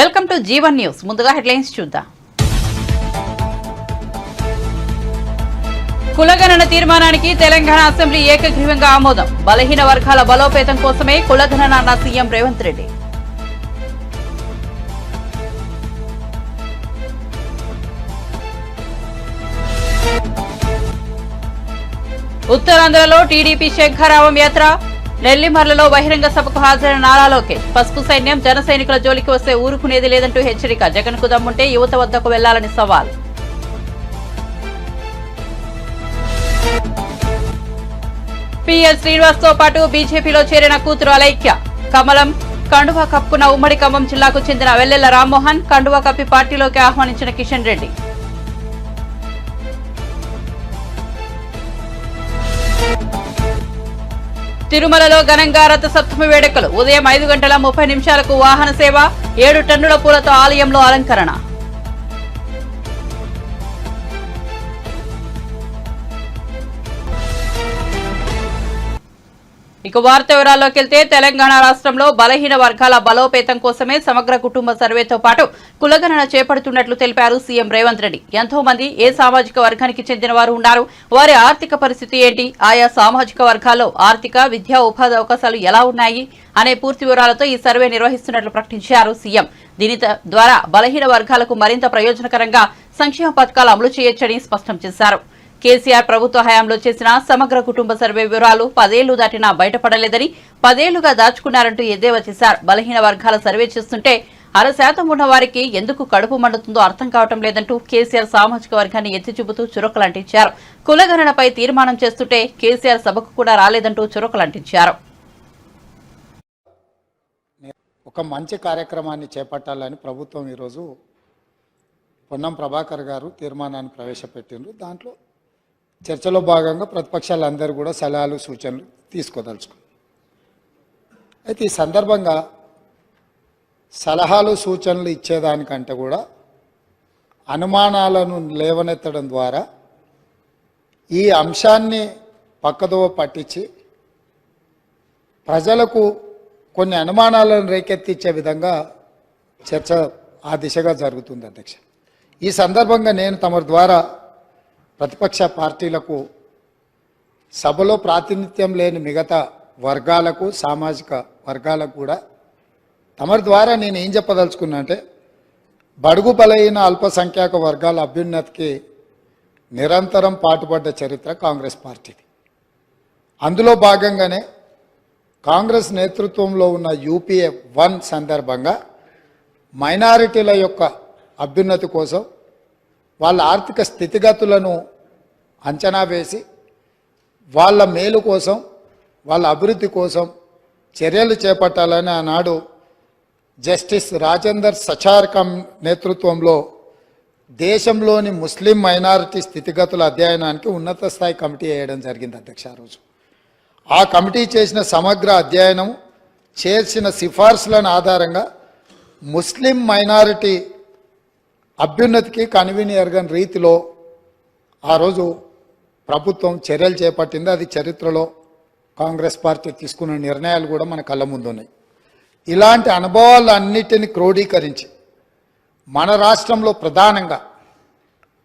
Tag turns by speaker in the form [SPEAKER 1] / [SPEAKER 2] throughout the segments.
[SPEAKER 1] Welcome to Jeevan news. ముందుగా headlines చూద్దాం. కులగణన తీర్మానానికి తెలంగాణ అసెంబ్లీ ఏకగ్రీవంగా ఆమోదం. బలహీన వర్గాల బలోపేతం కోసమే కులగణన అన్న సీఎం రేవంత్ రెడ్డి. ఉత్తరాంధ్రలో టీడీపీ శంఖారావం యాత్ర. నెల్లిమర్లలో బహిరంగ సభకు హాజరైన నారా లోకేష్. పసుపు సైన్యం జన సైనికుల జోలికి వస్తే ఊరుకునేది లేదంటూ హెచ్చరిక. జగన్కు దమ్ముంటే యువత వద్దకు వెళ్ళాలని సవాల్. పిఎల్ శ్రీనివాస్తో పాటు బీజేపీలో చేరిన కూతురు అలైక్య. కమలం కండువా కప్పుకున్న ఉమ్మడి ఖమ్మం జిల్లాకు చెందిన వెల్లెల రామ్మోహన్ కండువా కప్పి పార్టీలోకి ఆహ్వానించిన కిషన్ రెడ్డి. తిరుమలలో ఘనంగా రథ సప్తమి వేడుకలు. ఉదయం ఐదు గంటల ముప్పై నిమిషాలకు వాహన సేవ ఏడు టన్నుల పూలతో ఆలయంలో అలంకరణ. ఇక వార్త వివరాల్లోకి వెళ్తే తెలంగాణ రాష్ట్రంలో బలహీన వర్గాల బలోపేతం కోసమే సమగ్ర కుటుంబ సర్వేతో పాటు కులగణన చేపడుతున్నట్లు తెలిపారు సీఎం రేవంత్ రెడ్డి. ఎంతో మంది ఏ సామాజిక వర్గానికి చెందిన వారు ఉన్నారు? వారి ఆర్థిక పరిస్థితి ఏంటి? ఆయా సామాజిక వర్గాల్లో ఆర్థిక విద్యా ఉపాధి అవకాశాలు ఎలా ఉన్నాయి? అనే పూర్తి వివరాలతో ఈ సర్వే నిర్వహిస్తున్నట్లు ప్రకటించారు సీఎం. దీని ద్వారా బలహీన వర్గాలకు మరింత ప్రయోజనకరంగా సంక్షేమ పథకాలు అమలు చేయొచ్చని స్పష్టం చేశారు. కేసీఆర్ ప్రభుత్వ హయాంలో చేసిన సమగ్ర కుటుంబ సర్వే వివరాలు పదేళ్ళు దాటినా బయటపడలేదని పదేళ్ళుగా దాచుకున్నారంటూ ఎద్దేవా చేశారు. బలహీన వర్గాల సర్వే చేస్తుంటే అర శాతం ఉన్న వారికి ఎందుకు కడుపు మండుతుందో అర్థం కావటం లేదంటూ కేసీఆర్ సామాజిక వర్గాన్ని ఎత్తి చూపుతూ చురకలంటించారు. కులగణనపై తీర్మానం చేస్తుంటే కేసీఆర్ సభకు కూడా రాలేదంటూ చురకలంటించారు.
[SPEAKER 2] ఒక మంచి కార్యక్రమాన్ని చేపట్టాలని ప్రభుత్వం ఈరోజు పొన్నం ప్రభాకర్ గారు తీర్మానాన్ని ప్రవేశపెట్టిండ్రు. దాంట్లో చర్చలో భాగంగా ప్రతిపక్షాలందరూ కూడా సలహాలు సూచనలు తీసుకోదలుచుకున్నారు. అయితే ఈ సందర్భంగా సలహాలు సూచనలు ఇచ్చేదానికంటే కూడా అనుమానాలను లేవనెత్తడం ద్వారా ఈ అంశాన్ని పక్కదోవ పట్టించి ప్రజలకు కొన్ని అనుమానాలను రేకెత్తించే విధంగా చర్చ ఆ దిశగా జరుగుతుంది అధ్యక్ష. ఈ సందర్భంగా నేను తమ ద్వారా ప్రతిపక్ష పార్టీలకు సభలో ప్రాతినిధ్యం లేని మిగతా వర్గాలకు సామాజిక వర్గాలకు కూడా తమరి ద్వారా నేను ఏం చెప్పదలుచుకున్నా అంటే బడుగు బలైన అల్పసంఖ్యాక వర్గాల అభ్యున్నతికి నిరంతరం పాటుపడ్డ చరిత్ర కాంగ్రెస్ పార్టీది. అందులో భాగంగానే కాంగ్రెస్ నేతృత్వంలో ఉన్న యూపీఏ వన్ సందర్భంగా మైనారిటీల యొక్క అభ్యున్నతి కోసం వాళ్ళ ఆర్థిక స్థితిగతులను అంచనా వేసి వాళ్ళ మేలు కోసం వాళ్ళ అభివృద్ధి కోసం చర్యలు చేపట్టాలని ఆనాడు జస్టిస్ రాజేందర్ సచార్కం నేతృత్వంలో దేశంలోని ముస్లిం మైనారిటీ స్థితిగతుల అధ్యయనానికి ఉన్నత స్థాయి కమిటీ వేయడం జరిగింది అధ్యక్ష ఆ రోజు. ఆ కమిటీ చేసిన సమగ్ర అధ్యయనం చేర్చిన సిఫార్సులను ఆధారంగా ముస్లిం మైనారిటీ అభ్యున్నతికి కన్వీని రీతిలో ఆ రోజు ప్రభుత్వం చర్యలు చేపట్టింది. అది చరిత్రలో కాంగ్రెస్ పార్టీ తీసుకున్న నిర్ణయాలు కూడా మన కళ్ళ ముందున్నాయి. ఇలాంటి అనుభవాలన్నిటిని క్రోడీకరించి మన రాష్ట్రంలో ప్రధానంగా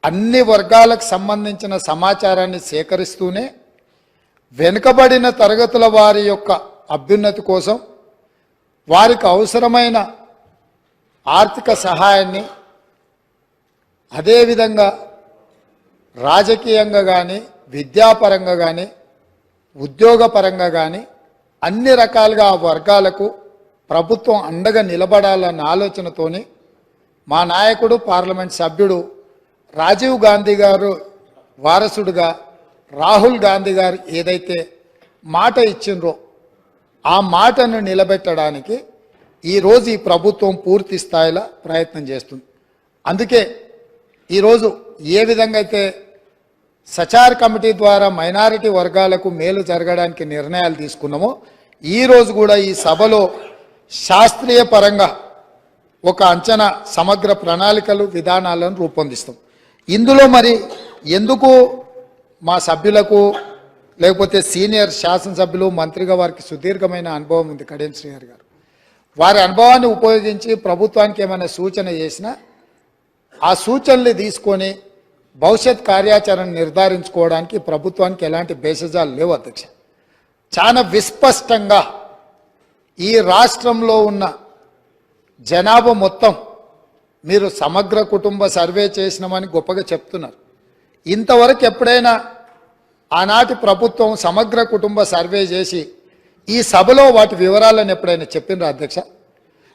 [SPEAKER 2] అన్ని వర్గాలకు సంబంధించిన సమాచారాన్ని సేకరిస్తూనే వెనుకబడిన తరగతుల వారి యొక్క అభ్యున్నతి కోసం వారికి అవసరమైన ఆర్థిక సహాయాన్ని అదేవిధంగా రాజకీయంగా కానీ విద్యాపరంగా కానీ ఉద్యోగపరంగా కానీ అన్ని రకాలుగా ఆ వర్గాలకు ప్రభుత్వం అండగా నిలబడాలన్న ఆలోచనతోని మా నాయకుడు పార్లమెంట్ సభ్యుడు రాజీవ్ గాంధీ గారు వారసుడుగా రాహుల్ గాంధీ గారు ఏదైతే మాట ఇచ్చిండ్రో ఆ మాటను నిలబెట్టడానికి ఈరోజు ఈ ప్రభుత్వం పూర్తి స్థాయిలో ప్రయత్నం చేస్తుంది. అందుకే ఈరోజు ఏ విధంగా అయితే సచార్ కమిటీ ద్వారా మైనారిటీ వర్గాలకు మేలు జరగడానికి నిర్ణయాలు తీసుకున్నామో. ఈరోజు కూడా ఈ సభలో శాస్త్రీయ పరంగా ఒక అంచనా సమగ్ర ప్రణాళికలు విధానాలను రూపొందిస్తాం. ఇందులో మరి ఎందుకు మా సభ్యులకు లేకపోతే సీనియర్ శాసనసభ్యులు మంత్రిగా వారికి సుదీర్ఘమైన అనుభవం ఉంది కడియం శ్రీహరి గారు. వారి అనుభవాన్ని ఉపయోగించి ప్రభుత్వానికి ఏమైనా సూచన చేసినా ఆ సూచనలు తీసుకొని భవిష్యత్ కార్యాచరణ నిర్ధారించుకోవడానికి ప్రభుత్వానికి ఎలాంటి భేషజాలు లేవు అధ్యక్ష. చాలా విస్పష్టంగా ఈ రాష్ట్రంలో ఉన్న జనాభా మొత్తం మీరు సమగ్ర కుటుంబ సర్వే చేసినామని గొప్పగా చెప్తున్నారు. ఇంతవరకు ఎప్పుడైనా ఆనాటి ప్రభుత్వం సమగ్ర కుటుంబ సర్వే చేసి ఈ సభలో వాటి వివరాలను ఎప్పుడైనా చెప్పిండ్రా అధ్యక్ష?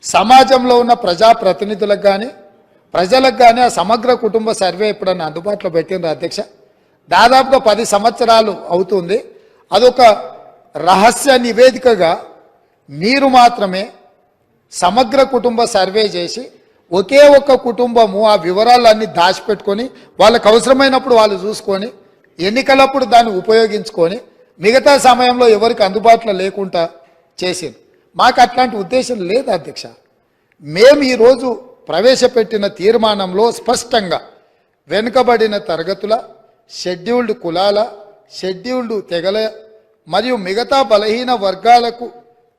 [SPEAKER 2] సమాజంలో ఉన్న ప్రజాప్రతినిధులకు కానీ ప్రజలకు కానీ ఆ సమగ్ర కుటుంబ సర్వే ఎప్పుడన్నా అందుబాటులో పెట్టిండ్రు అధ్యక్ష? దాదాపుగా పది సంవత్సరాలు అవుతుంది. అదొక రహస్య నివేదికగా మీరు మాత్రమే సమగ్ర కుటుంబ సర్వే చేసి ఒకే ఒక్క కుటుంబము ఆ వివరాలన్నీ దాచిపెట్టుకొని వాళ్ళకు అవసరమైనప్పుడు వాళ్ళు చూసుకొని ఎన్నికలప్పుడు దాన్ని ఉపయోగించుకొని మిగతా సమయంలో ఎవరికి అందుబాటులో లేకుండా చేసింది మాకు అట్లాంటి ఉద్దేశం లేదు అధ్యక్ష? మేము ఈరోజు ప్రవేశపెట్టిన తీర్మానంలో స్పష్టంగా వెనుకబడిన తరగతుల షెడ్యూల్డ్ కులాల షెడ్యూల్డ్ తెగల మరియు మిగతా బలహీన వర్గాలకు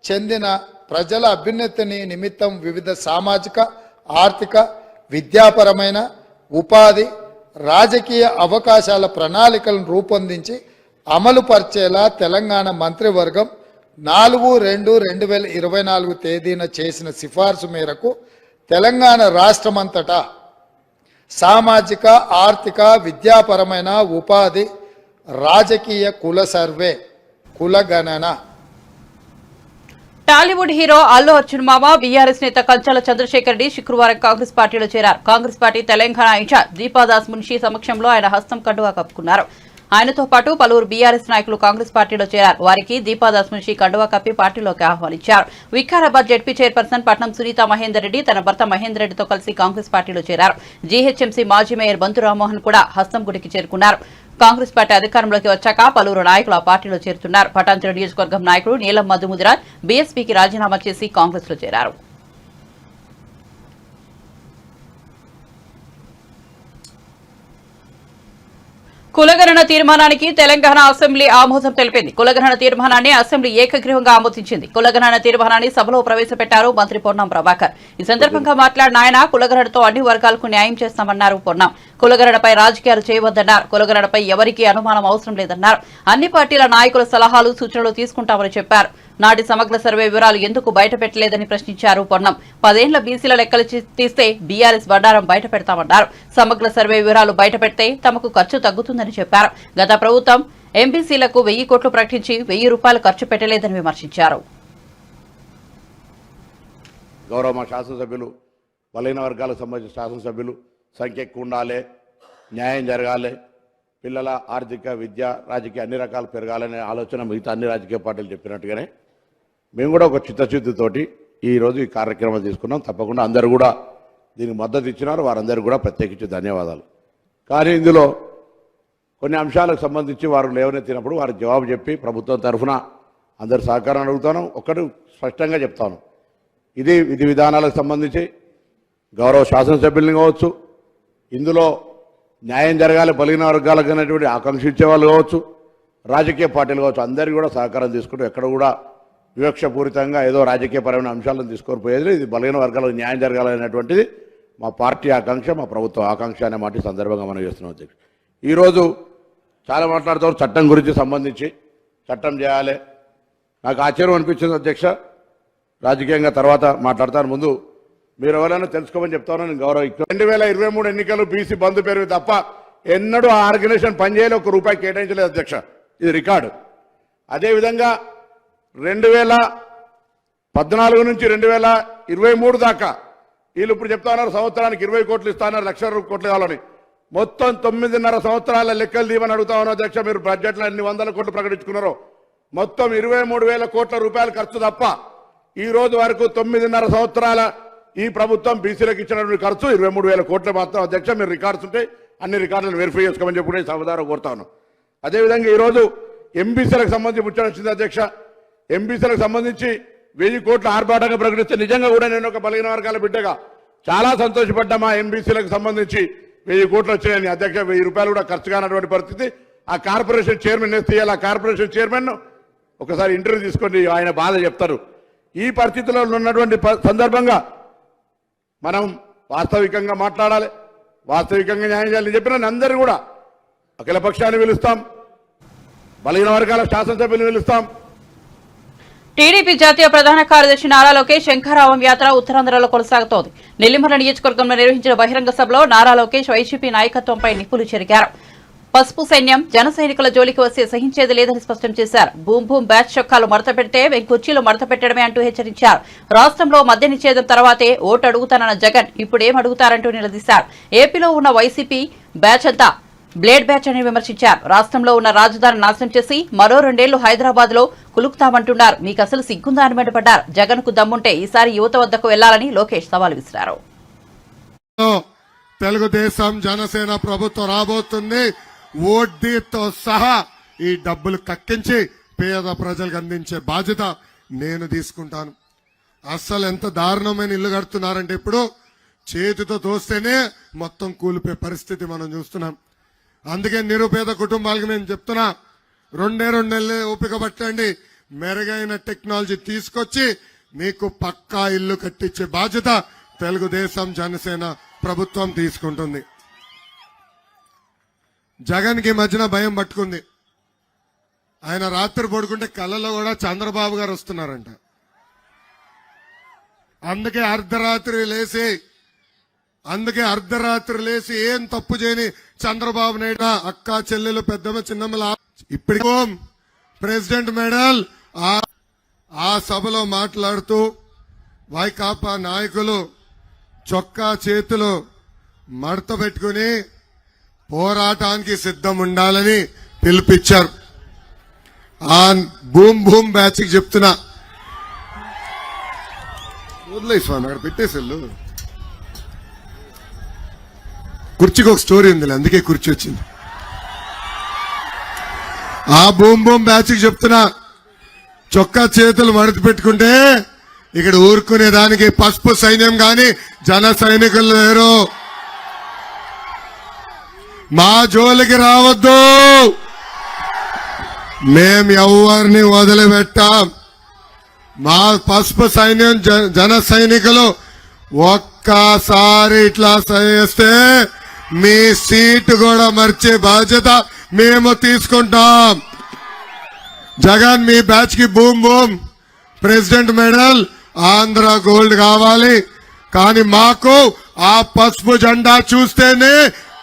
[SPEAKER 2] చెందిన ప్రజల అభ్యున్నతిని నిమిత్తం వివిధ సామాజిక ఆర్థిక విద్యాపరమైన ఉపాధి రాజకీయ అవకాశాల ప్రణాళికలను రూపొందించి అమలు పరిచేలా తెలంగాణ మంత్రివర్గం నాలుగు రెండు రెండు వేల ఇరవై నాలుగు తేదీన చేసిన సిఫార్సు మేరకు తెలంగాణ రాష్ట్రమంతటా సామాజిక ఆర్థిక విద్యాపరమైన ఉపాధి రాజకీయ కుల సర్వే కుల గణన.
[SPEAKER 1] టాలీవుడ్ హీరో అల్లు అర్జున్ మామ బీఆర్ఎస్ నేత కంచాల చంద్రశేఖర్ రెడ్డి శుక్రవారం కాంగ్రెస్ పార్టీలో చేరారు. కాంగ్రెస్ పార్టీ తెలంగాణ ఇన్ఛార్జ్ దీపాదాస్ మున్షి సమక్షంలో ఆయన హస్తం కండువా కప్పుకున్నారు. ఆయనతో పాటు పలువురు బీఆర్ఎస్ నాయకులు కాంగ్రెస్ పార్టీలో చేరారు. వారికి దీపాదాస్ మున్షి కండువా కప్పి పార్టీలోకి ఆహ్వానించారు. వికారాబాద్ జడ్పీ చైర్పర్సన్ పట్నం సునీత మహేందర్ రెడ్డి తన భర్త మహేందర్ రెడ్డితో కలిసి కాంగ్రెస్ పార్టీలో చేరారు. జీహెచ్ఎంసీ మాజీ మేయర్ బంతు రామ్మోహన్ కూడా హస్తం గుడికి చేరుకున్నారు. కాంగ్రెస్ పార్టీ అధికారంలోకి వచ్చాక పలువురు నాయకులు ఆ పార్టీలో చేరుతున్నారు. పటాన్చెరు నియోజకవర్గం నాయకుడు నీలం మధుముదిరాజ్ బీఎస్పీకి రాజీనామా చేసి కాంగ్రెస్లో చేరారు. కులగణన తీర్మానానికి తెలంగాణ అసెంబ్లీ ఆమోదం తెలిపింది. కులగణన తీర్మానాన్ని అసెంబ్లీ ఏకగ్రీవంగా ఆమోదించింది. కులగణన తీర్మానాన్ని సభలో ప్రవేశపెట్టారు మంత్రి పొన్నం ప్రభాకర్. ఈ సందర్భంగా మాట్లాడిన ఆయన కులగణనతో అన్ని వర్గాలకు న్యాయం చేస్తామన్నారు పొన్నం. కులగరడపై రాజకీయాలు చేయవద్దన్నారు. కులగరడపై ఎవరికీ అనుమానం అవసరం లేదన్నారు. అన్ని పార్టీల నాయకుల సలహాలు సూచనలు తీసుకుంటామని చెప్పారు. నాటి సమగ్ర సర్వే వివరాలు ఎందుకు బయట పెట్టలేదని ప్రశ్నించారు పొన్నం. పదేళ్ళ బీసీల లెక్కలు తీస్తే బీఆర్ఎస్ బండారం బయట పెడతామన్నారు సమగ్ర సర్వే వివరాలు బయట పెడితే తమకు ఖర్చు తగ్గుతుందని చెప్పారు. గత ప్రభుత్వం ఎంబీసీలకు వెయ్యి కోట్లు ప్రకటించి వెయ్యి రూపాయలు ఖర్చు పెట్టలేదని విమర్శించారు.
[SPEAKER 3] గౌరవ శాసనసభ్యులు బలైన వర్గాలకు సంబంధించిన శాసనసభ్యులు సంఖ్య ఎక్కువ ఉండాలి న్యాయం జరగాలి పిల్లల ఆర్థిక విద్య రాజకీయ అన్ని రకాలు పెరగాలనే ఆలోచన మిగతా అన్ని రాజకీయ పార్టీలు చెప్పినట్టుగానే మేము కూడా ఒక చిత్తశుద్ధితోటి ఈరోజు ఈ కార్యక్రమం తీసుకున్నాం. తప్పకుండా అందరూ కూడా దీనికి మద్దతు ఇచ్చినారు. వారందరూ కూడా ప్రత్యేకించి ధన్యవాదాలు. కానీ ఇందులో కొన్ని అంశాలకు సంబంధించి వారు లేవనెత్తినప్పుడు వారికి జవాబు చెప్పి ప్రభుత్వం తరఫున అందరు సహకారం అడుగుతాను. ఒకటి స్పష్టంగా చెప్తాను. ఇది విధి విధానాలకు సంబంధించి గౌరవ శాసనసభ్యులను కావచ్చు ఇందులో న్యాయం జరగాలి బలిగిన వర్గాలకు అనేటువంటి ఆకాంక్షించే వాళ్ళు కావచ్చు రాజకీయ పార్టీలు కావచ్చు అందరికీ కూడా సహకారం తీసుకుంటూ ఎక్కడ కూడా వివక్షపూరితంగా ఏదో రాజకీయపరమైన అంశాలను తీసుకొని పోయేది ఇది బలహీన వర్గాలకు న్యాయం జరగాలనేటువంటిది మా పార్టీ ఆకాంక్ష మా ప్రభుత్వ ఆకాంక్ష అనే మాట సందర్భంగా మనం చేస్తున్నాం అధ్యక్షుడు ఈరోజు చాలా మాట్లాడుతారు చట్టం గురించి సంబంధించి. చట్టం చేయాలి. నాకు ఆశ్చర్యం అనిపించింది అధ్యక్ష. రాజకీయంగా తర్వాత మాట్లాడతాను. ముందు మీరు ఎవరైనా తెలుసుకోమని చెప్తాను నేను గౌరవ రెండు వేల ఇరవై మూడు ఎన్నికలు బీసీ బంధు పేరు తప్ప ఎన్నడూ ఆ ఆర్గనైజేషన్ పనిచేయలే ఒక రూపాయి కేటాయించలేదు అధ్యక్ష. ఇది రికార్డు. అదేవిధంగా రెండు వేల పద్నాలుగు నుంచి రెండు వేల ఇరవై మూడు దాకా వీళ్ళు ఇప్పుడు చెప్తా ఉన్నారు సంవత్సరానికి ఇరవై కోట్లు ఇస్తాన్నారు లక్ష కోట్లు కావాలని. మొత్తం తొమ్మిదిన్నర సంవత్సరాల లెక్కలు దీవని అడుగుతా ఉన్నా అధ్యక్ష మీరు బడ్జెట్లో ఎన్ని వందల కోట్లు ప్రకటించుకున్నారు. మొత్తం ఇరవై మూడు వేల కోట్ల రూపాయల ఖర్చు తప్ప ఈ రోజు వరకు తొమ్మిదిన్నర సంవత్సరాల ఈ ప్రభుత్వం బీసీలకు ఇచ్చినటువంటి ఖర్చు ఇరవై మూడు వేల కోట్ల మాత్రం అధ్యక్ష మీరు రికార్డ్స్ ఉంటే అన్ని రికార్డులను వెరిఫై చేసుకోమని చెప్పి కూడా సభదారం కోరుతాను. అదేవిధంగా ఈరోజు ఎంబీసీలకు సంబంధించి ముచ్చట వచ్చింది అధ్యక్ష. ఎంబీసీలకు సంబంధించి వెయ్యి కోట్ల ఆర్భాటంగా ప్రకటిస్తే నిజంగా కూడా నేను ఒక బలహీన వర్గాల బిడ్డగా చాలా సంతోషపడ్డా మా ఎంబీసీలకు సంబంధించి వెయ్యి కోట్లు వచ్చినాయని అధ్యక్ష వెయ్యి రూపాయలు కూడా ఖర్చు కానటువంటి పరిస్థితి. ఆ కార్పొరేషన్ చైర్మన్ వేస్తే ఆ కార్పొరేషన్ చైర్మన్ ఒకసారి ఇంటర్వ్యూ తీసుకొని ఆయన బాధ చెప్తారు. ఈ పరిస్థితుల్లో ఉన్నటువంటి ప- సందర్భంగా మనం వాస్తవికంగా మాట్లాడాలి. వాస్తవికంగా న్యాయం చేయాలని చెప్పిన అందరూ కూడా అఖిల పక్షాన్ని పిలుస్తాం. బలహీన వర్గాల శాసనసభ్యులు పిలుస్తాం.
[SPEAKER 1] టీడీపీ జాతీయ ప్రధాన కార్యదర్శి నారా లోకేష్ శంఖారావం యాత్ర ఉత్తరాంధ్రలో కొనసాగుతోంది. నెల్లిమల నియోజకవర్గంలో నిర్వహించిన బహిరంగ సభలో నారా లోకేష్ వైసీపీ నాయకత్వంపై నిప్పులు చెరిగారు. పసుపు సైన్యం జన సైనికుల జోలికి వస్తే సహించేది లేదని స్పష్టం చేశారు. భూమ్ భూమ్ బ్యాచ్ చొక్కాలు మడత పెడితే కుర్చీలు మడత పెట్టడమే అంటూ హెచ్చరించారు. రాష్ట్రంలో మద్య నిషేధం తర్వాతే ఓటు అడుగుతానన్న జగన్ ఇప్పుడేం అడుగుతారంటూ నిలదీశారు. ఏపీలో ఉన్న వైసీపీ బ్యాచ్ అంతా బ్లేడ్ బ్యాచ్ అని విమర్శించారు. రాష్ట్రంలో ఉన్న రాజధాని నాశనం చేసి మరో రెండేళ్ళు హైదరాబాద్లో కులుకుతామంటున్నారు. మీకు అసలు సిగ్గుందా అని మండిపడ్డారు జగన్కు దమ్ముంటే ఈసారి యువత వద్దకు వెళ్ళాలని లోకేష్ సవాల్ విసిరారు.
[SPEAKER 4] తెలుగుదేశం జనసేన ప్రభుత్వం రాబోతుంది. వడ్డీతో సహా ఈ డబ్బులు కక్కించి పేద ప్రజలకు అందించే బాధ్యత నేను తీసుకుంటాను. అస్సలు ఎంత దారుణమైన ఇల్లు కడుతున్నారంటే ఇప్పుడు చేతితో తోస్తేనే మొత్తం కూలిపోయే పరిస్థితి మనం చూస్తున్నాం. అందుకే నిరుపేద కుటుంబాలకు నేను చెప్తున్నా రెండే రెండు నెలలు ఓపిక పట్టండి. మెరుగైన టెక్నాలజీ తీసుకొచ్చి మీకు పక్కా ఇల్లు కట్టించే బాధ్యత తెలుగుదేశం జనసేన ప్రభుత్వం తీసుకుంటుంది. జగన్కి మధ్యన భయం పట్టుకుంది. ఆయన రాత్రి పడుకుంటే కళ్ళలో కూడా చంద్రబాబు గారు వస్తున్నారంట. అందుకే అర్ధరాత్రి లేచి అందుకే అర్ధరాత్రి లేచి ఏం తప్పు చేయని చంద్రబాబు నాయుడు అక్క చెల్లెలు పెద్దమ్మ చిన్నమ్మల ఇప్పటికో ప్రెసిడెంట్ మెడల్ ఆ ఆ సభలో మాట్లాడుతూ వైకాపా నాయకులు చొక్కా చేతులు మడత పెట్టుకుని పోరాటానికి సిద్ధం ఉండాలని పిలుపిచ్చారు. ఆ భూమ్ భూమ్ బ్యాచ్ చెప్తున్నా. వదిలేయి స్వామి అక్కడ పెట్టేసెళ్ళు. కుర్చీకి ఒక స్టోరీ ఉంది అందుకే కుర్చీ వచ్చింది. ఆ భూమ్ భూమ్ బ్యాచ్ చెప్తున్నా చొక్కా చేతులు మడత పెట్టుకుంటే ఇక్కడ ఊరుకునే దానికి పసుపు సైన్యం కానీ జన సైనికులు లేరు. మా జోలికి రావద్దు. మేం ఎవరిని వదిలిపెట్టాం. మా పసుపు సైన్యం జ- జన సైనికులు ఒక్కసారి ఇట్లా చేస్తే మీ సీటు కూడా మర్చే బాధ్యత మేము తీసుకుంటాం. జగన్ మీ బ్యాచ్కి boom boom. President medal Andhra gold కావాలి. కానీ మాకు ఆ పసుపు జెండా చూస్తేనే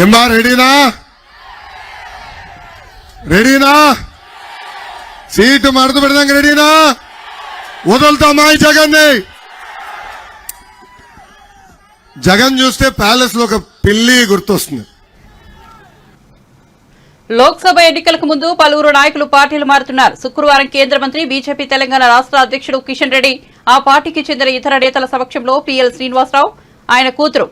[SPEAKER 4] ఏమ్మా రెడీనా? రెడీనా? సీటు మడత పెడదాం రెడీనా? వదులుతామా ఈ జగన్ని. జగన్ చూస్తే ప్యాలెస్లో ఒక పిల్లి గుర్తొస్తుంది.
[SPEAKER 1] లోక్సభ ఎన్నికలకు ముందు పలువురు నాయకులు పార్టీలు మారుతున్నారు. శుక్రవారం కేంద్ర మంత్రి బీజేపీ తెలంగాణ రాష్ట్ర అధ్యక్షుడు కిషన్ రెడ్డి ఆ పార్టీకి చెందిన ఇతర నేతల సమక్షంలో పిఎల్ శ్రీనివాసరావు ఆయన కూతురు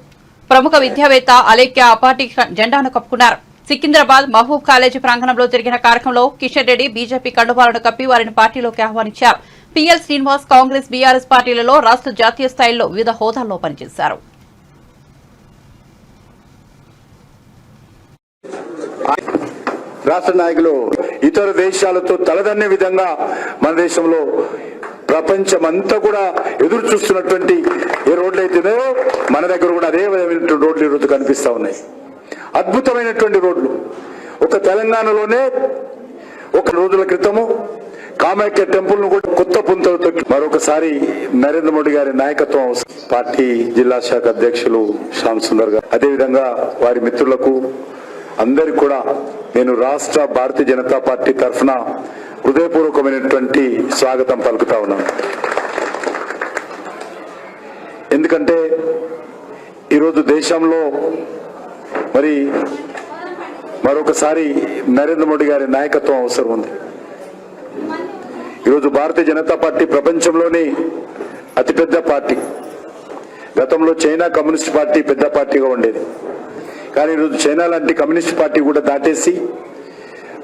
[SPEAKER 1] ప్రముఖ విద్యావేత్త అలేఖ్య ఆ పార్టీ జెండాను కప్పుకున్నారు. సికింద్రాబాద్ మహబూబ్ కాలేజీ ప్రాంగణంలో జరిగిన కార్యక్రమంలో కిషన్ రెడ్డి బీజేపీ కండుబాలను కప్పి వారిని పార్టీలోకి ఆహ్వానించారు. పిఎల్ శ్రీనివాస్ కాంగ్రెస్ బీఆర్ఎస్ పార్టీలలో రాష్ట్ర జాతీయ స్థాయిలో వివిధ హోదాల్లో పనిచేశారు.
[SPEAKER 5] రాష్ట్ర నాయకులు ఇతర దేశాలతో తలదన్నే విధంగా మన దేశంలో ప్రపంచమంతా కూడా ఎదురు చూస్తున్నటువంటి ఏ రోడ్లు అయితేనో మన దగ్గర కూడా అదే విధమైనటువంటి రోడ్లు ఈరోజు కనిపిస్తా ఉన్నాయి. అద్భుతమైనటువంటి రోడ్లు. ఒక తెలంగాణలోనే ఒక రోజుల క్రితము కామాఖ్య టెంపుల్ను కూడా కొత్త పుంతలతో మరొకసారి నరేంద్ర మోడీ గారి నాయకత్వం పార్టీ జిల్లా శాఖ అధ్యక్షులు శ్యామ్ సుందర్ గారు. అదేవిధంగా వారి మిత్రులకు అందరికి కూడా నేను రాష్ట్ర భారతీయ జనతా పార్టీ తరఫున హృదయపూర్వకమైనటువంటి స్వాగతం పలుకుతా ఉన్నాను ఎందుకంటే ఈరోజు దేశంలో మరి మరొకసారి నరేంద్ర మోడీ గారి నాయకత్వం అవసరం ఉంది. ఈరోజు భారతీయ జనతా పార్టీ ప్రపంచంలోని అతిపెద్ద పార్టీ. గతంలో చైనా కమ్యూనిస్ట్ పార్టీ పెద్ద పార్టీగా ఉండేది. కానీ ఈరోజు చైనా లాంటి కమ్యూనిస్ట్ పార్టీ కూడా దాటేసి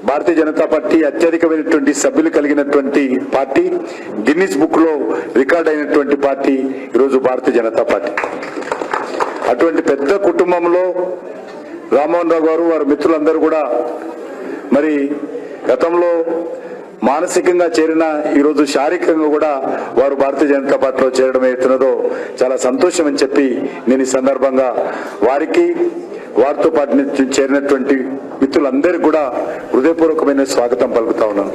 [SPEAKER 5] భారతీయ జనతా పార్టీ అత్యధికమైనటువంటి సభ్యులు కలిగినటువంటి పార్టీ గిన్నిస్ బుక్లో రికార్డ్ అయినటువంటి పార్టీ ఈరోజు భారతీయ జనతా పార్టీ. అటువంటి పెద్ద కుటుంబంలో రామ్మోహన్ రావు గారు వారి మిత్రులందరూ కూడా మరి గతంలో మానసికంగా చేరిన ఈరోజు శారీరకంగా కూడా వారు భారతీయ జనతా పార్టీలో చేరడం అవుతున్నదో చాలా సంతోషం అని చెప్పి నేను ఈ సందర్భంగా వారికి వారితో పాటు చేరినటువంటి మిత్రులందరికీ కూడా హృదయపూర్వకమైన స్వాగతం పలుకుతా ఉన్నాను.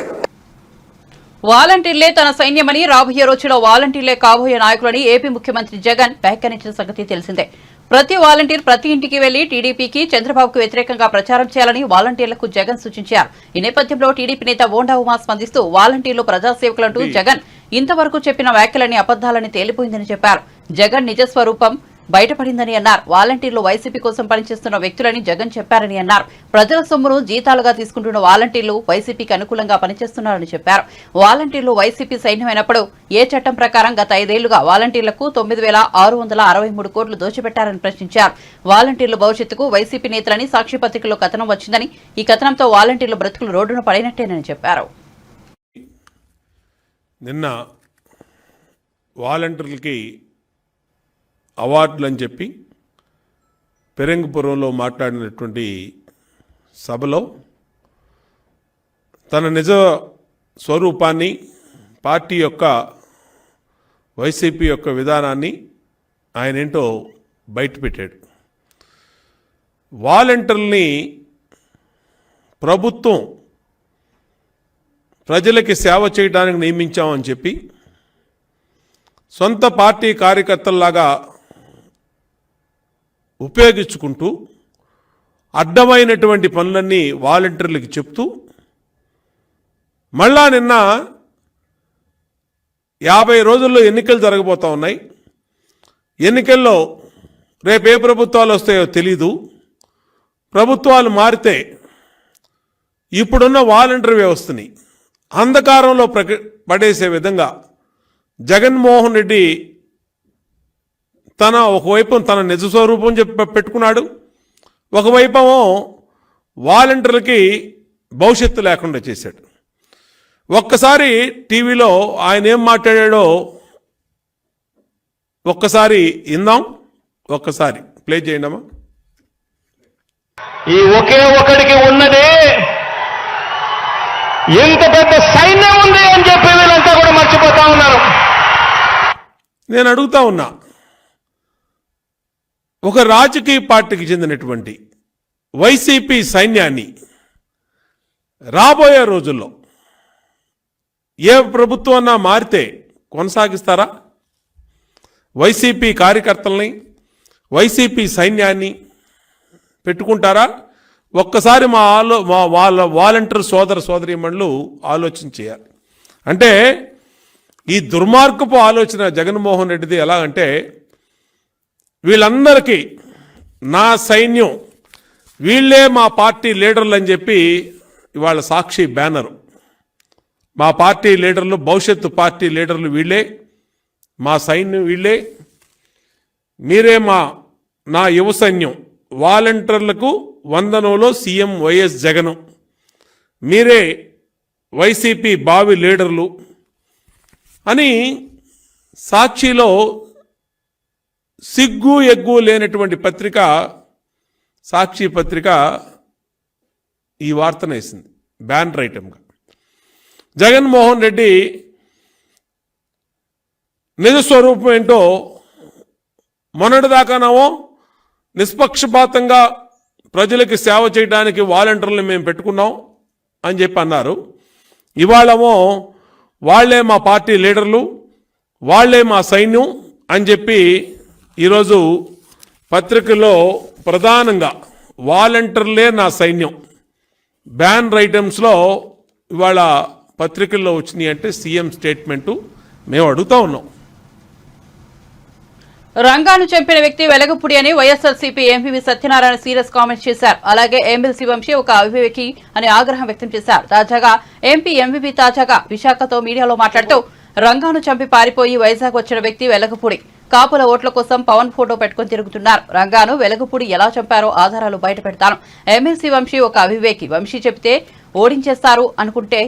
[SPEAKER 1] వాలంటీర్లే తన సైన్యమని రాబోయే రోజుల్లో వాలంటీర్లే కాబోయే నాయకులని ఏపీ ముఖ్యమంత్రి జగన్ వ్యాఖ్యానించిన సంగతి తెలిసిందే. ప్రతి వాలంటీర్ ప్రతి ఇంటికి వెళ్ళి టీడీపీకి చంద్రబాబుకు వ్యతిరేకంగా ప్రచారం చేయాలని వాలంటీర్లకు జగన్ సూచించారు. ఈ నేపథ్యంలో టీడీపీ నేత ఓండా ఉమా స్పందిస్తూ వాలంటీర్లు ప్రజాసేవకులంటూ జగన్ ఇంతవరకు చెప్పిన వ్యాఖ్యలని అబద్దాలని తేలిపోయిందని చెప్పారు. జగన్ నిజస్వరూపం బయటపడిందని అన్నారు. వాలంటీర్లు వైసీపీ కోసం పనిచేస్తున్న వ్యక్తులని జగన్ చెప్పారని అన్నారు. ప్రజల సొమ్మును జీతాలుగా తీసుకుంటున్న వాలంటీర్లు వైసీపీకి అనుకూలంగా పనిచేస్తున్నారని చెప్పారు. వాలంటీర్లు వైసీపీ సైన్యమైనప్పుడు ఏ చట్టం ప్రకారం గత ఐదేళ్ళుగా వాలంటీర్లకు తొమ్మిది వేల ఆరు వందల అరవై మూడు కోట్లు దోచిపెట్టారని ప్రశ్నించారు. వాలంటీర్లు భవిష్యత్తుకు వైసీపీ నేతలని సాక్షిపత్రికలో కథనం వచ్చిందని ఈ కథనంతో వాలంటీర్లు బ్రతుకులు రోడ్డున పడినట్టేనని చెప్పారు.
[SPEAKER 6] నిన్న వాలంటీర్లకి అవార్డులు అని చెప్పి పెరంగపురంలో మాట్లాడినటువంటి సభలో తన నిజ స్వరూపాన్ని పార్టీ యొక్క వైసీపీ యొక్క విధానాన్ని ఆయన ఏంటో బయటపెట్టాడు. వాలంటీర్ని ప్రభుత్వం ప్రజలకి సేవ చేయడానికి నియమించామని చెప్పి సొంత పార్టీ కార్యకర్తల్లాగా ఉపయోగించుకుంటూ అడ్డమైనటువంటి పనులన్నీ వాలంటీర్లకు చెప్తూ మళ్ళా నిన్న యాభై రోజుల్లో ఎన్నికలు జరగబోతూ ఉన్నాయి. ఎన్నికల్లో రేపు ఏ ప్రభుత్వాలు వస్తాయో తెలీదు. ప్రభుత్వాలు మారితే ఇప్పుడున్న వాలంటీర్ వ్యవస్థని అంధకారంలో ప్రక పడేసే విధంగా జగన్మోహన్ రెడ్డి తన ఒకవైపు తన నిజ స్వరూపం చెప్పి పెట్టుకున్నాడు. ఒకవైపేమో వాలంటీర్లకి భవిష్యత్తు లేకుండా చేశాడు. ఒక్కసారి టీవీలో ఆయన ఏం మాట్లాడాడో ఒక్కసారి ఇందాం ఒక్కసారి ప్లే చేయండమ్మా
[SPEAKER 7] ఈ ఒకే ఒకడికి ఉన్నది ఎంత పెద్ద సైన్యం ఉంది అని చెప్పి వీళ్ళంతా కూడా మర్చిపోతా ఉన్నారు.
[SPEAKER 6] నేను అడుగుతా ఉన్నా ఒక రాజకీయ పార్టీకి చెందినటువంటి వైసీపీ సైన్యాన్ని రాబోయే రోజుల్లో ఏ ప్రభుత్వం మారితే కొనసాగిస్తారా? వైసీపీ కార్యకర్తల్ని వైసీపీ సైన్యాన్ని పెట్టుకుంటారా? ఒక్కసారి మా ఆలో మా వాళ్ళ వాలంటీర్ సోదర సోదరీమణులు ఆలోచన చేయాలి. అంటే ఈ దుర్మార్గపు ఆలోచన జగన్మోహన్ రెడ్డిది ఎలా అంటే వీళ్ళందరికీ నా సైన్యం వీళ్ళే మా పార్టీ లీడర్లు అని చెప్పి ఇవాళ సాక్షి బ్యానరు. మా పార్టీ లీడర్లు భవిష్యత్తు పార్టీ లీడర్లు వీళ్ళే మా సైన్యం వీళ్ళే మీరే మా నా యువ సైన్యం వాలంటీర్లకు వందనంలో సీఎం వైఎస్ జగన్ మీరే వైసీపీ బావి లీడర్లు అని సాక్షిలో సిగ్గు ఎగ్గు లేనటువంటి పత్రిక సాక్షి పత్రిక ఈ వార్తను వేసింది బ్యానర్ ఐటమ్గా జగన్మోహన్ రెడ్డి నిజ స్వరూపం ఏంటో మొన్నటిదాకానేమో నిష్పక్షపాతంగా ప్రజలకి సేవ చేయడానికి వాలంటీర్లు మేము పెట్టుకున్నాం అని చెప్పి అన్నారు. ఇవాళమో వాళ్ళే మా పార్టీ లీడర్లు వాళ్ళే మా సైన్యం అని చెప్పి ఈరోజు పత్రికల్లో ప్రధానంగా వాలంటీర్లే నా సైన్యం. బ్యాన్ ఐటమ్స్లో ఇవాళ పత్రికల్లో వచ్చినాయి అంటే సీఎం స్టేట్మెంటు మేము అడుగుతా ఉన్నాం.
[SPEAKER 1] రంగాను చంపిన వ్యక్తి వెలగపుడి అని YSRCP MP Satyanarayana serious comments చేశారు. అలాగే ఎమ్మెల్సీ వంశీ ఒక అవివేకి అని ఆగ్రహం వ్యక్తం చేశారు. తాజాగా ఎంపీ ఎంవీపీ తాజాగా విశాఖతో మీడియాలో మాట్లాడుతూ రంగాను చంపి పారిపోయి వైజాగ్ వచ్చిన వ్యక్తి వెలగపుడి. కాపుల ఓట్ల కోసం పవన్ ఫోటో పెట్టుకుని తిరుగుతున్నారు. రంగాను వెలగపూడి ఎలా చంపారో ఆధారాలు బయట పెడతాను. ఎమ్మెల్సీ వంశీ ఒక అవివేకి. వంశీ చెబితే ఓడించేస్తారు అనుకుంటే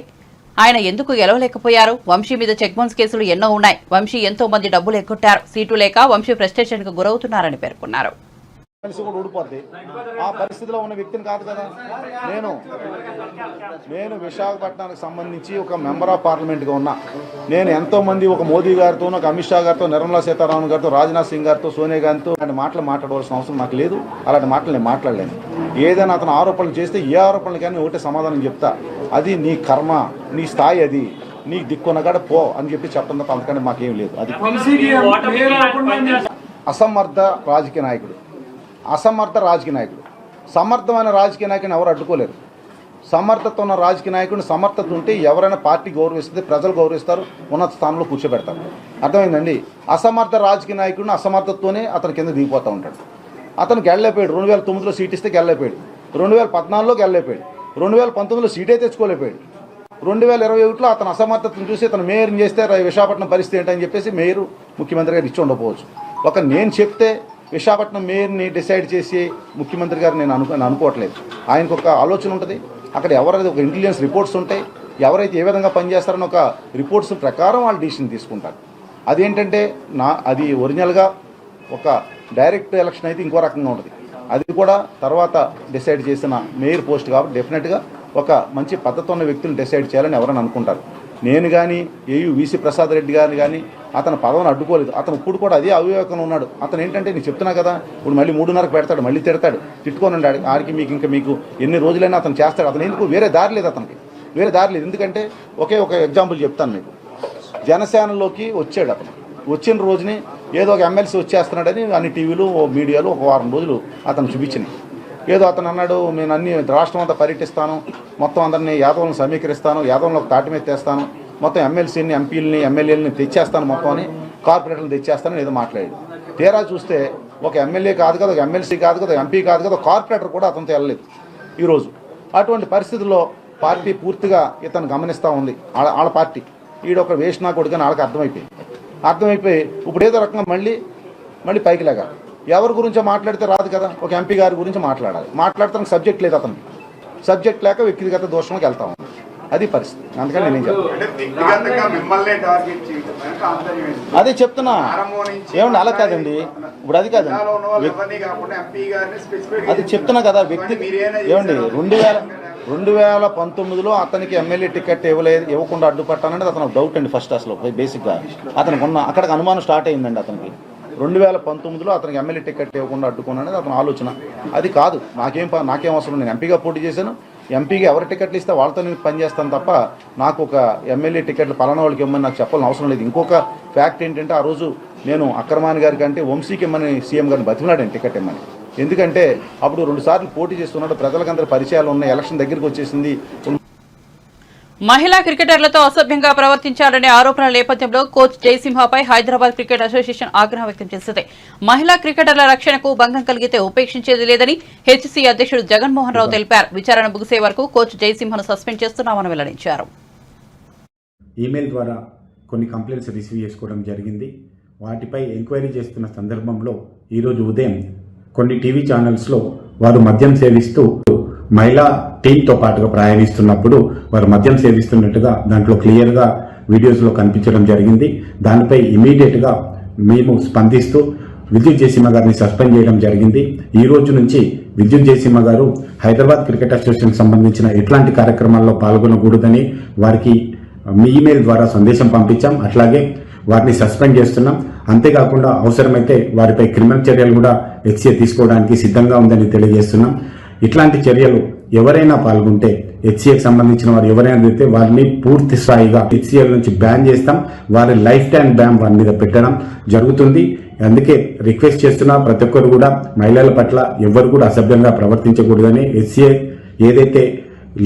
[SPEAKER 1] ఆయన ఎందుకు గెలవలేకపోయారు? వంశీ మీద చెక్బౌన్స్ కేసులు ఎన్నో ఉన్నాయి. వంశీ ఎంతో మంది డబ్బులు ఎగ్గొట్టారు. సీటు లేక వంశీ ఫ్రస్ట్రేషన్కు గురవుతున్నారని పేర్కొన్నారు.
[SPEAKER 8] కలిసి కూడా ఊడిపోద్ది. ఆ పరిస్థితిలో ఉన్న వ్యక్తిని కాదు కదా. నేను నేను విశాఖపట్నానికి సంబంధించి ఒక మెంబర్ ఆఫ్ పార్లమెంట్గా ఉన్నా. నేను ఎంతో మంది ఒక మోదీ గారితో ఒక అమిత్ షా గారితో నిర్మలా సీతారామన్ గారితో రాజ్నాథ్ సింగ్ గారితో సోనియా గారితో అలాంటి మాటలు మాట్లాడవలసిన అవసరం నాకు లేదు. అలాంటి మాటలు నేను మాట్లాడలేను. ఏదైనా అతను ఆరోపణలు చేస్తే ఏ ఆరోపణలు కానీ ఒకటే సమాధానం చెప్తా. అది నీ కర్మ నీ స్థాయి అది. నీకు దిక్కునగాడ పో అని చెప్పి చెప్పడం తప్ప అంతకంటే మాకేం లేదు. అది అసమర్థ రాజకీయ నాయకుడు. అసమర్థ రాజకీయ నాయకుడు. సమర్థమైన రాజకీయ నాయకుని ఎవరు అడ్డుకోలేరు. సమర్థత ఉన్న రాజకీయ నాయకుడిని సమర్థత ఉంటే ఎవరైనా పార్టీ గౌరవిస్తుంది ప్రజలు గౌరవిస్తారు ఉన్నత స్థానంలో కూర్చోబెడతారు. అర్థమైందండి? అసమర్థ రాజకీయ నాయకుడిని అసమర్థతతోనే అతని కింద దిగిపోతూ ఉంటాడు. అతను గెళ్ళలేపోయాడు రెండు వేల తొమ్మిదిలో సీట్ ఇస్తే గెళ్ళలేపోయాడు రెండు వేల పద్నాలుగులో గెళ్ళలేపోయాడు రెండు వేల పంతొమ్మిదిలో సీటే తెచ్చుకోలేకపోయాడు. రెండు వేల ఇరవై ఒకటిలో అతను అసమర్థతను చూసి అతను మేయర్ని చేస్తే విశాఖపట్నం పరిస్థితి ఏంటని చెప్పేసి మేయర్ ముఖ్యమంత్రి గారు ఇచ్చి ఉండకపోవచ్చు ఒక నేను చెప్తే విశాఖపట్నం మేయర్ని డిసైడ్ చేసి ముఖ్యమంత్రి గారు నేను అనుకు నేను అనుకోవట్లేదు. ఆయనకు ఒక ఆలోచన ఉంటుంది. అక్కడ ఎవరైతే ఒక ఇంటెలిజెన్స్ రిపోర్ట్స్ ఉంటాయి ఎవరైతే ఏ విధంగా పనిచేస్తారని ఒక రిపోర్ట్స్ ప్రకారం వాళ్ళు డిసిషన్ తీసుకుంటారు. అదేంటంటే నా అది ఒరిజినల్గా ఒక డైరెక్ట్ ఎలక్షన్ అయితే ఇంకో రకంగా ఉంటుంది. అది కూడా తర్వాత డిసైడ్ చేసిన మేయర్ పోస్ట్ కాబట్టి డెఫినెట్గా ఒక మంచి పద్ధతి ఉన్న వ్యక్తులు డిసైడ్ చేయాలని ఎవరైనా అనుకుంటారు. నేను కానీ ఏయు వీసీ ప్రసాద్ రెడ్డి గారిని కానీ అతను పదవిని అడ్డుకోలేదు. అతను ఇప్పుడు కూడా అదే అవివేకం ఉన్నాడు. అతను ఏంటంటే నేను చెప్తున్నా కదా ఇప్పుడు మళ్ళీ మూడున్నరకు పెడతాడు మళ్ళీ తిడతాడు. తిట్టుకొని ఉన్నాడు ఆడికి మీకు ఇంకా మీకు ఎన్ని రోజులైనా అతను చేస్తాడు. అతను ఎందుకు? వేరే దారి లేదు అతనికి. వేరే దారి లేదు. ఎందుకంటే ఒకే ఒక ఎగ్జాంపుల్ చెప్తాను మీకు. జనసేనలోకి వచ్చాడు అతను. వచ్చిన రోజుని ఏదో ఒక ఎమ్మెల్సీ వచ్చేస్తున్నాడని అన్ని టీవీలు ఓ మీడియాలు ఒక వారం రోజులు అతను చూపించినాయి. ఏదో అతను అన్నాడు నేను అన్ని రాష్ట్రం అంతా పర్యటిస్తాను. మొత్తం అందరినీ యాదవులను సమీకరిస్తాను. యాదవులను తాటి మీద తెస్తాను. మొత్తం ఎమ్మెల్సీని ఎంపీలని ఎమ్మెల్యేలని తెచ్చేస్తాను మొత్తం అని కార్పొరేటర్లు తెచ్చేస్తానని ఏదో మాట్లాడాడు. తీరా చూస్తే ఒక ఎమ్మెల్యే కాదు కదా ఒక ఎమ్మెల్సీ కాదు కదా ఎంపీ కాదు కదా కార్పొరేటర్ కూడా అతనితో వెళ్ళలేదు ఈరోజు. అటువంటి పరిస్థితుల్లో పార్టీ పూర్తిగా ఇతను గమనిస్తూ ఉంది. వాళ్ళ వాళ్ళ పార్టీ. ఈడొక వేసినా కొడుకని వాళ్ళకి అర్థమైపోయింది. అర్థమైపోయి ఇప్పుడు ఏదో రకంగా మళ్ళీ మళ్ళీ పైకి లేక ఎవరి గురించో మాట్లాడితే రాదు కదా ఒక ఎంపీ గారి గురించి మాట్లాడాలి. మాట్లాడతానికి సబ్జెక్ట్ లేదు అతను సబ్జెక్ట్ లేక వ్యక్తిగత దోషంలోకి ఉంది. అది పరిస్థితి. అందుకని నేనేం చెప్తాను? అదే చెప్తున్నా. ఏమండి అలా కాదండి. ఇప్పుడు అది కాదండి. అది చెప్తున్నా కదా వ్యక్తి ఏమండి? రెండు వేల రెండు వేల పంతొమ్మిదిలో అతనికి ఎమ్మెల్యే టికెట్ ఇవ్వలేదు ఇవ్వకుండా అడ్డుపట్టాననేది అతను డౌట్ అండి ఫస్ట్ అసలు బేసిక్గా అతనికి ఉన్న అక్కడికి అనుమానం స్టార్ట్ అయిందండి అతనికి. రెండు వేల పంతొమ్మిదిలో అతనికి ఎమ్మెల్యే టికెట్ ఇవ్వకుండా అడ్డుకున్నాననేది అతని ఆలోచన. అది కాదు. నాకేం నాకేం అవసరం నేను ఎంపీగా పోటీ చేశాను. ఎంపీకి ఎవరు టికెట్లు ఇస్తే వాళ్ళతో నేను పనిచేస్తాను తప్ప నాకు ఒక ఎమ్మెల్యే టికెట్లు పలానా వాళ్ళకి ఇవ్వమని నాకు చెప్పాలని అవసరం లేదు. ఇంకొక ఫ్యాక్ట్ ఏంటంటే ఆ రోజు నేను అక్రమాని గారి కంటే వంశీకి ఇమ్మని సీఎం గారిని బతిమలాడాను టికెట్ ఇమ్మని. ఎందుకంటే అప్పుడు రెండు సార్లు పోటీ చేస్తున్నాడు ప్రజలకందరూ పరిచయాలు ఉన్నాయి. ఎలక్షన్ దగ్గరికి వచ్చేసింది.
[SPEAKER 1] మహిళా క్రికెటర్లతో అసభ్యంగా ప్రవర్తించాలనే ఆరోపణల నేపథ్యంలో కోచ్ జయసింహపై హైదరాబాద్ క్రికెట్ అసోసియేషన్ ఆగ్రహం వ్యక్తం చేసింది. మహిళా క్రికెటర్ల రక్షణకు భంగం కలిగితే ఉపేక్షించేది లేదని హెచ్సీ అధ్యక్షుడు జగన్మోహన్ రావు తెలిపారు. విచారణ ముగిసే వరకు కోచ్ జయసింహను సస్పెండ్ చేస్తున్నామని వెల్లడించారు.
[SPEAKER 9] ఈమెయిల్ ద్వారా కొన్ని కంప్లైంట్స్ రిసీవ్ చేసుకోవడం జరిగింది. వాటిపై ఎంక్వైరీ చేస్తున్న సందర్భంలో ఈరోజు ఉదయం కొన్ని టీవీ ఛానల్స్లో వారు మద్యం సేవిస్తూ మహిళా టీంతో పాటుగా ప్రయాణిస్తున్నప్పుడు వారు మద్యం సేవిస్తున్నట్టుగా దాంట్లో క్లియర్గా వీడియోస్లో కనిపించడం జరిగింది. దానిపై ఇమీడియట్గా మేము స్పందిస్తూ విద్యుత్ జయసింహ గారిని సస్పెండ్ చేయడం జరిగింది. ఈ రోజు నుంచి విద్యుత్ జయసింహ గారు హైదరాబాద్ క్రికెట్ అసోసియేషన్ సంబంధించిన ఎట్లాంటి కార్యక్రమాల్లో పాల్గొనకూడదని వారికి మీ ఇమెయిల్ ద్వారా సందేశం పంపించాం. అట్లాగే వారిని సస్పెండ్ చేస్తున్నాం. అంతేకాకుండా అవసరమైతే వారిపై క్రిమినల్ చర్యలు కూడా హెచ్సిఏ తీసుకోవడానికి సిద్ధంగా ఉందని తెలియజేస్తున్నాం. ఇట్లాంటి చర్యలు ఎవరైనా పాల్గొంటే హెచ్సిఏకి సంబంధించిన వారు ఎవరైనా తిరిగితే వారిని పూర్తి స్థాయిగా హెచ్సిఎల్ నుంచి బ్యాన్ చేస్తాం. వారి లైఫ్ టైం బ్యాన్ వారి మీద పెట్టడం జరుగుతుంది. అందుకే రిక్వెస్ట్ చేస్తున్నా ప్రతి ఒక్కరు కూడా మహిళల పట్ల ఎవరు కూడా అసభ్యంగా ప్రవర్తించకూడదని హెచ్సిఏ ఏదైతే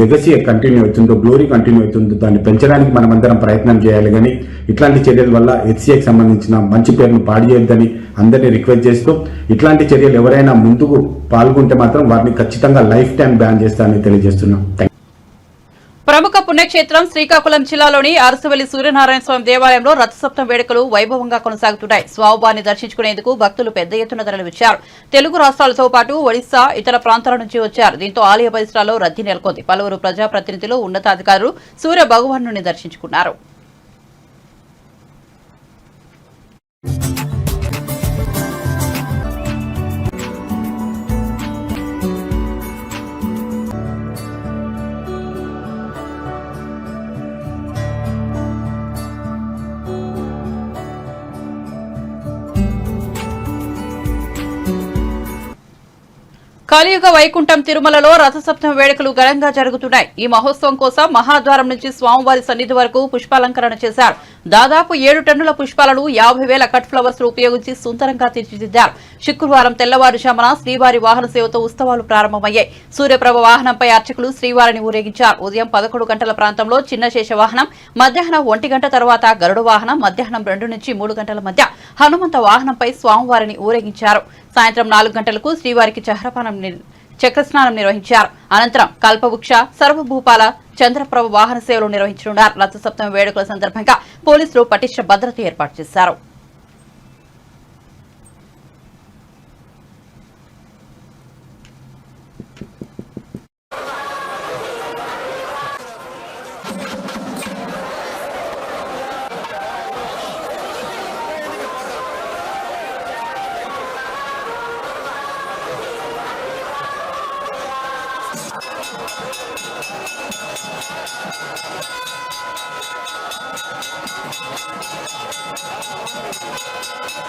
[SPEAKER 9] లెగసీ కంటిన్యూ అవుతుందో గ్లోరీ కంటిన్యూ అవుతుందో దాన్ని పెంచడానికి మనమందరం ప్రయత్నం చేయాలి. కానీ ఇట్లాంటి చర్యల వల్ల హెచ్సిఏకి సంబంధించిన మంచి పేరును పాడు చేయొద్దని అందరినీ రిక్వెస్ట్ చేస్తూ ఇట్లాంటి చర్యలు ఎవరైనా ముందుకు పాల్గొంటే మాత్రం వారిని ఖచ్చితంగా లైఫ్ టైం బ్యాన్ చేస్తానని తెలియజేస్తున్నాం.
[SPEAKER 1] ప్రముఖ పుణ్యక్షేత్రం శ్రీకాకుళం జిల్లాలోని అరసవల్లి సూర్యనారాయణ స్వామి దేవాలయంలో రథసప్తం వేడుకలు వైభవంగా కొనసాగుతున్నాయి స్వామివారిని దర్శించుకునేందుకు భక్తులు పెద్ద ఎత్తున తరలివచ్చారు తెలుగు రాష్ట్రాలతో పాటు ఒడిశా ఇతర ప్రాంతాల నుంచి వచ్చారు. దీంతో ఆలయ పరిసరాల్లో రద్దీ నెలకొంది. పలువురు ప్రజాప్రతినిధులు ఉన్నతాధికారులు సూర్య భగవాను దర్శించుకున్నారు. కలియుగ వైకుంఠం తిరుమలలో రథసప్తమి వేడుకలు ఘనంగా జరుగుతున్నాయి. ఈ మహోత్సవం కోసం మహాద్వారం నుంచి స్వామివారి సన్నిధి వరకు పుష్పాలంకరణ చేశారు. దాదాపు ఏడు టన్నుల పుష్పాలను యాభై వేల కట్ ఫ్లవర్స్ ఉపయోగించి సుందరంగా తీర్చిదిద్దారు. శుక్రవారం తెల్లవారుజామున శ్రీవారి వాహన సేవతో ఉత్సవాలు ప్రారంభమయ్యాయి. సూర్యప్రభ వాహనంపై అర్చకులు శ్రీవారిని ఊరేగించారు. ఉదయం పదకొండు గంటల ప్రాంతంలో చిన్న శేష వాహనం మధ్యాహ్నం ఒంటి గంట తర్వాత గరుడు వాహనం మధ్యాహ్నం రెండు నుంచి మూడు గంటల మధ్య హనుమంత వాహనంపై స్వామివారిని ఊరేగించారు. సాయంత్రం నాలుగు గంటలకు శ్రీవారికి చహ్రపానం చక్రస్నానం నిర్వహించారు. అనంతరం కల్పవృక్ష సర్వభూపాల చంద్రప్రభ వాహన సేవలు నిర్వహించనున్నారు. రథసప్తమి వేడుకల సందర్భంగా పోలీసులు పటిష్ట భద్రత ఏర్పాటు చేశారు.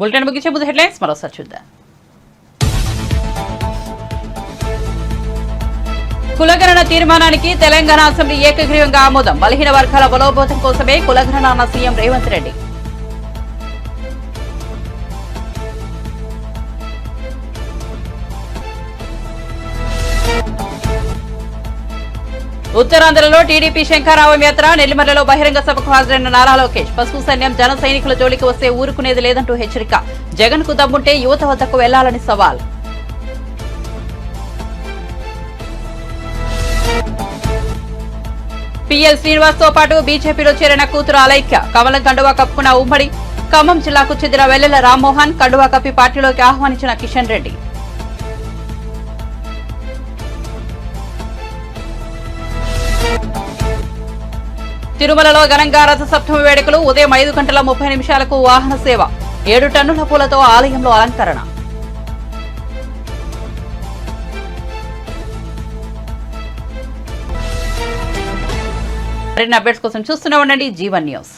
[SPEAKER 1] బులెటిన్ ముగించే ముందు హెడ్లైన్స్ మరోసారి చూద్దాం. కులగణన తీర్మానానికి తెలంగాణ అసెంబ్లీ ఏకగ్రీవంగా ఆమోదం. బలహీన వర్గాల బలోపేతం కోసమే కులగణన అన్న సీఎం రేవంత్ రెడ్డి. ఉత్తరాంధ్రలో టీడీపీ శంఖారావం యాత్ర నెల్లిమర్లలో బహిరంగ సభకు హాజరైన నారా లోకేష్. పసుపు సైన్యం జన సైనికుల జోలికి వస్తే ఊరుకునేది లేదంటూ హెచ్చరిక. జగన్కు దమ్ముంటే యువత వద్దకు వెళ్ళాలని సవాల్. పిఎల్ శ్రీనివాస్తో పాటు బీజేపీలో చేరిన కూతురు అలైక్య కమలం కండువా కప్పుకున్న ఉమ్మడి ఖమ్మం జిల్లాకు చెందిన వెల్లెల రామ్మోహన్ కండువా కప్పి పార్టీలోకి ఆహ్వానించిన కిషన్ రెడ్డి. తిరుమలలో ఘనంగా రథసప్తమి వేడుకలు ఉదయం ఐదు గంటల ముప్పై నిమిషాలకు వాహన సేవ. ఏడు టన్నుల పూలతో ఆలయంలో అలంకరణ. కోసం ఉండండి జీవన్ న్యూస్.